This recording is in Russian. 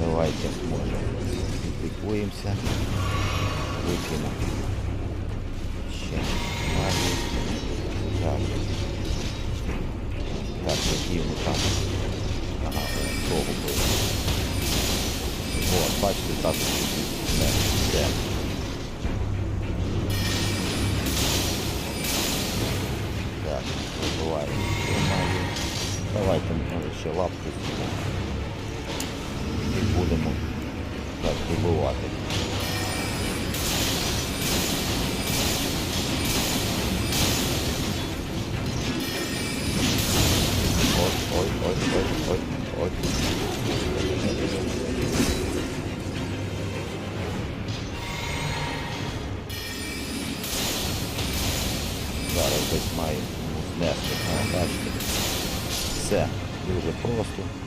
Давайте, може, підлікуємося. Вип'ємо. Ще магію. Так. Так, які ми там. Ага, о, того було. О, бачите, так. Не, все. Так, забуваємо. що магію. Давайте, може, ще лапку зробимо. Так добивати. Ой, ой, ой, ой, ой, ой. Зараз десь має знести. А. Все, дуже просто.